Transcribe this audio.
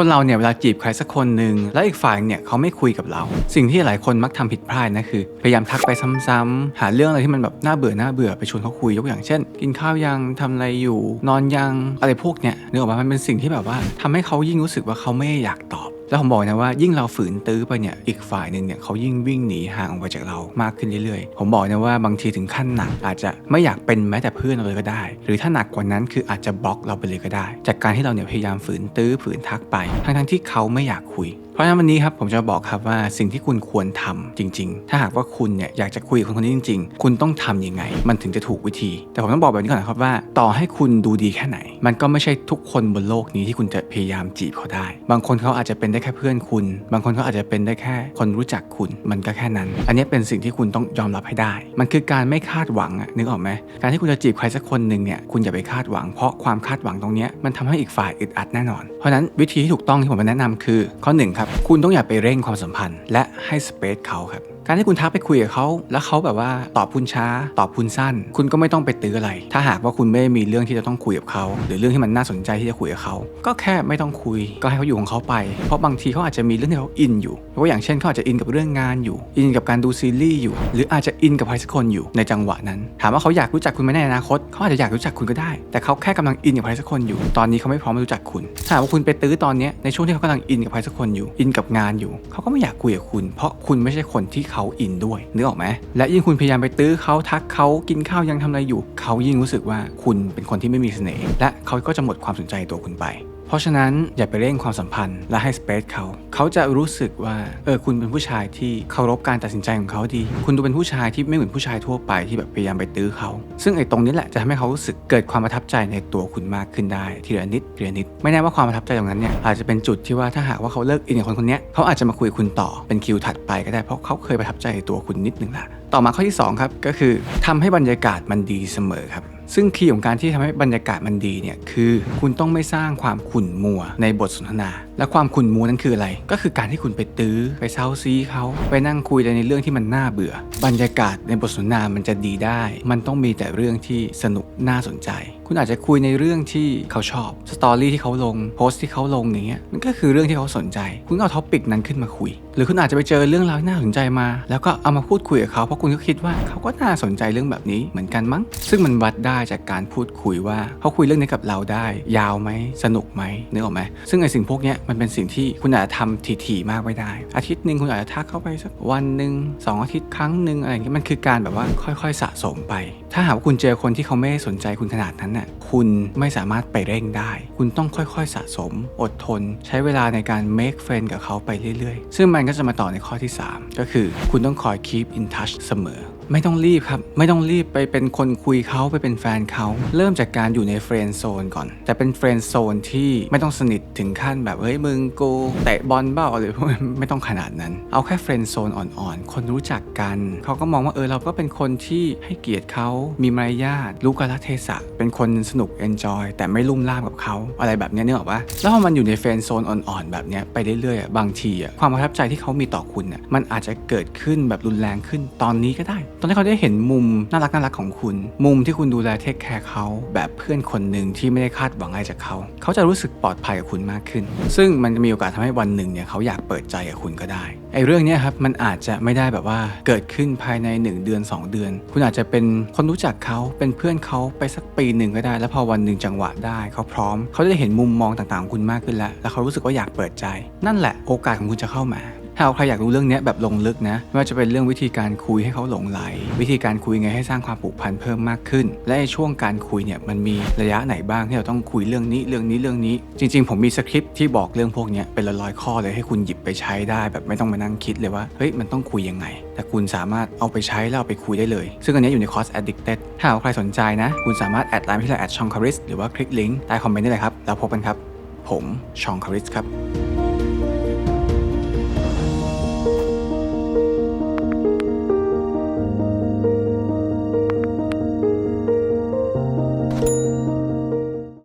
คนเราเนี่ยเวลาจีบใครสักคนหนึ่งแล้วอีกฝ่ายเนี่ยเขาไม่คุยกับเรา สิ่งที่หลายคนมักทำผิดพลาดนะคือ พยายามทักไปซ้ำๆหาเรื่องอะไรที่มันแบบน่าเบื่อน่าเบื่อไปชวนเขาคุยยกอย่างเช่น กินข้าวยังทำอะไรอยู่ นอนยังอะไรพวกเนี้ยนึกออกมามันเป็นสิ่งที่แบบว่าทำให้เขายิ่งรู้สึกว่าเขาไม่อยากตอบ แล้วผมบอกนะว่ายิ่งเราฝืนตื้อไปเนี่ยอีกฝ่ายหนึ่งเนี่ยเขายิ่งวิ่งหนีห่างออกไปจากเรามากขึ้นเรื่อยๆ ผมบอกนะว่าบางทีถึงขั้นหนักอาจจะไม่อยากเป็นแม้แต่เพื่อนเราเลยก็ได้ หรือถ้าหนักกว่านั้นคืออาจจะบล็อกเราไปเลยก็ได้ จากการที่เราเนี่ยพยายามฝืนตื้อฝืนทักไป ทั้งๆที่เขาไม่อยากคุย ราะฉะนั้นวันนี้ครับผมจะบอกครับว่าสิ่งที่คุณควรทำจริง ๆ ถ้าหากว่าคุณเนี่ยอยากจะคุยกับคนคนนี้จริง ๆ คุณต้องทำยังไง มันถึงจะถูกวิธี แต่ผมต้องบอกแบบนี้ก่อนนะครับว่า ต่อให้คุณดูดีแค่ไหน มันก็ไม่ใช่ทุกคนบนโลกนี้ที่คุณจะพยายามจีบเขาได้ บางคนเขาอาจจะเป็นได้แค่เพื่อนคุณ บางคนเขาอาจจะเป็นได้แค่คนรู้จักคุณ มันก็แค่นั้น อันนี้เป็นสิ่งที่คุณต้องยอมรับให้ได้ มันคือการไม่คาดหวังนึกออกไหมการที่คุณจะจีบใครสักคนหนึ่งเนี่ยคุณอย่าไปคาดหวัง เพราะความคาดหวังตรงนี้มันทำให้อีกฝ่ายอึดอัดแน่นอน เพราะนั้นวิธีที่ถูกต้องที่ผมแนะนำคือข้อหนึ่งครับคุณต้องอย่าไปเร่งความสัมพันธ์ และให้สเปซเขาครับ การที่คุณทักไปคุยกับเขาแล้วเขาแบบว่าตอบคุณช้า ตอบคุณสั้น คุณก็ไม่ต้องไปตื้ออะไร ถ้าหากว่าคุณไม่ได้มีเรื่องที่จะต้องคุยกับเขา หรือเรื่องที่มันน่าสนใจที่จะคุยกับเขา ก็แค่ไม่ต้องคุย ก็ให้เขาอยู่ของเขาไป เพราะบางทีเขาอาจจะมีเรื่องที่เขาอินอยู่เพราะว่าอย่างเช่นเขาอาจจะอินกับเรื่องงานอยู่ อินกับการดูซีรีส์อยู่ หรืออาจจะอินกับใครสักคนอยู่ในจังหวะนั้น ถามว่าเขาอยากรู้จักคุณไหมในอนาคตเขาอาจจะอยากรู้จักคุณก็ได้ แต่เขาแค่กำลังอินกับใครสักคนอยู่ ตอนนี้เขาไม่พร้อมรู้จักคุณถ้าหากว่าคุณไปตื้อตอนนี้ในช่วงที่เขากำลังอินกับใครสักคนอยู่ อินกับงานอยู่ เขาก็ไม่อยากคุยกับคุณ เพราะคุณไม่ใช่คนที่เขาอินด้วยนึกออกไหมและยิ่งคุณพยายามไปตื้อเขาทักเขากินข้าวยังทำอะไรอยู่ เขายิ่งรู้สึกว่าคุณเป็นคนที่ไม่มีเสน่ห์และเขาก็จะหมดความสนใจตัวคุณไป เพราะฉะนั้นอย่าไปเร่งความสัมพันธ์และให้สเปซเขา เขาจะรู้สึกว่าเออคุณเป็นผู้ชายที่เคารพการตัดสินใจของเขาดี คุณดูเป็นผู้ชายที่ไม่เหมือนผู้ชายทั่วไปที่แบบพยายามไปตื้อเขา ซึ่งไอ้ตรงนี้แหละจะทำให้เขารู้สึกเกิดความประทับใจในตัวคุณมากขึ้นได้ทีละนิดทีละนิด ไม่แน่ว่าความประทับใจตรงนั้นเนี่ยอาจจะเป็นจุดที่ว่าถ้าหากว่าเขาเลิกอินกับคนคนนี้เขาอาจจะมาคุยกับคุณต่อเป็นคิวถัดไปก็ได้เพราะเขาเคยประทับใจในตัวคุณนิดนึงละต่อมาข้อที่สองครับก็คือทำให้บรรยากาศมันดีเสมอครับ ซึ่งคีย์ของการที่ทำให้บรรยากาศมันดีเนี่ยคือคุณต้องไม่สร้างความขุ่นมัวในบทสนทนา และความขุ่นมัวนั้นคืออะไร ก็คือการที่คุณไปตื้อไปเซาซีเขาไปนั่งคุยในเรื่องที่มันน่าเบื่อ บรรยากาศในบทสนทนามันจะดีได้ มันต้องมีแต่เรื่องที่สนุกน่าสนใจ คุณอาจจะคุยในเรื่องที่เขาชอบสตอรี่ที่เขาลงโพสต์ที่เขาลงอย่างเงี้ยมันก็คือเรื่องที่เขาสนใจ คุณเอาท็อปิกนั้นขึ้นมาคุย หรือคุณอาจจะไปเจอเรื่องราวที่น่าสนใจมา แล้วก็เอามาพูดคุยกับเขาเพราะคุณก็คิดว่าเขาก็น่าสนใจเรื่องแบบนี้เหมือนกันมั้ง ซึ่งมันวัดได้จากการพูดคุยว่าเขาคุยเรื่องนี้กับเราได้ ยาวไหมสนุกไหมนึกออกไหมซึ่งไอสิ่งพวกนี้มันเป็นสิ่งที่คุณอาจจะทำถี่ๆมากไม่ได้ อาทิตย์หนึ่งคุณอาจจะทักเข้าไปสักวันหนึ่งสองอาทิตย์ครั้งหนึ่งอะไรอย่างเงี้ยมันคือการแบบว่าค่อย ๆ สะสมไป ถ้าหากว่าคุณเจอคนที่เขาไม่สนใจคุณขนาดนั้นน่ะคุณไม่สามารถไปเร่งได้ คุณต้องค่อยๆสะสม อดทน ใช้เวลาในการ make friend กับเขาไปเรื่อยๆ ซึ่งมันก็จะมาต่อในข้อที่ 3 ก็คือ คุณต้องคอย keep in touch เสมอ ไม่ต้องรีบครับ ไม่ต้องรีบไปเป็นคนคุยเขาไปเป็นแฟนเขา เริ่มจากการอยู่ในเฟรนด์โซนก่อน แต่เป็นเฟรนด์โซนที่ไม่ต้องสนิทถึงขั้นแบบ เฮ้ยมึงกูเตะบอลเบ้าอะไรพวกไม่ต้องขนาดนั้น เอาแค่เฟรนด์โซนอ่อนๆ คนรู้จักกัน เขาก็มองว่าเออเราก็เป็นคนที่ให้เกียรติเขา มีมารยาทรู้กาลเทศะ เป็นคนสนุกเอนจอยแต่ไม่ลุ่มล่ามกับเขา อะไรแบบนี้ยนึกออกปะแล้วพอมันอยู่ในเฟรนด์โซนอ่อนๆ แบบนี้ไปเรื่อยๆบางทีความประทับใจที่เขามีต่อคุณมันอาจจะเกิดขึ้นแบบรุนแรงขึ้นตอนนี้ก็ได้ตอนที่เขาได้เห็นมุมน่ารักน่ารักของคุณ มุมที่คุณดูแลเทคแคร์เขาแบบเพื่อนคนหนึ่งที่ไม่ได้คาดหวังอะไรจากเขา เขาจะรู้สึกปลอดภัยกับคุณมากขึ้น ซึ่งมันจะมีโอกาสทำให้วันหนึ่งเนี่ยเขาอยากเปิดใจกับคุณก็ได้ไอ้เรื่องนี้ครับมันอาจจะไม่ได้แบบว่าเกิดขึ้นภายใน 1 เดือน 2 เดือน คุณอาจจะเป็นคนรู้จักเขาเป็นเพื่อนเขาไปสักปีหนึ่งก็ได้ แล้วพอวันหนึ่งจังหวะได้เขาพร้อม เขาจะเห็นมุมมองต่างๆของคุณมากขึ้นแล้ว แล้วเขารู้สึกว่าอยากเปิดใจ นั่นแหละโอกาสของคุณจะเข้ามา ถ้าใครอยากรู้เรื่องนี้แบบลงลึกนะไม่ว่าจะเป็นเรื่องวิธีการคุยให้เขาหลงไหล วิธีการคุยไงให้สร้างความผูกพันเพิ่มมากขึ้น และในช่วงการคุยเนี่ยมันมีระยะไหนบ้างที่เราต้องคุยเรื่องนี้เรื่องนี้เรื่องนี้ จริง ๆ ผมมีสคริปต์ที่บอกเรื่องพวกนี้เป็นร้อยๆข้อเลยให้คุณหยิบไปใช้ได้แบบไม่ต้องมานั่งคิดเลยว่าเฮ้ยมันต้องคุยยังไง แต่คุณสามารถเอาไปใช้แล้วเอาไปคุยได้เลย ซึ่งอันนี้อยู่ในคอร์ส addicted ถ้าหากว่าใครสนใจนะ คุณสามารถแอดไลน์ที่เราแอดชองคาริสหรือว่าคลิกลิงก์ใต้คอมเมนต์ได้เลยครับแล้วพบกันครับ ผมชองคาริสครับ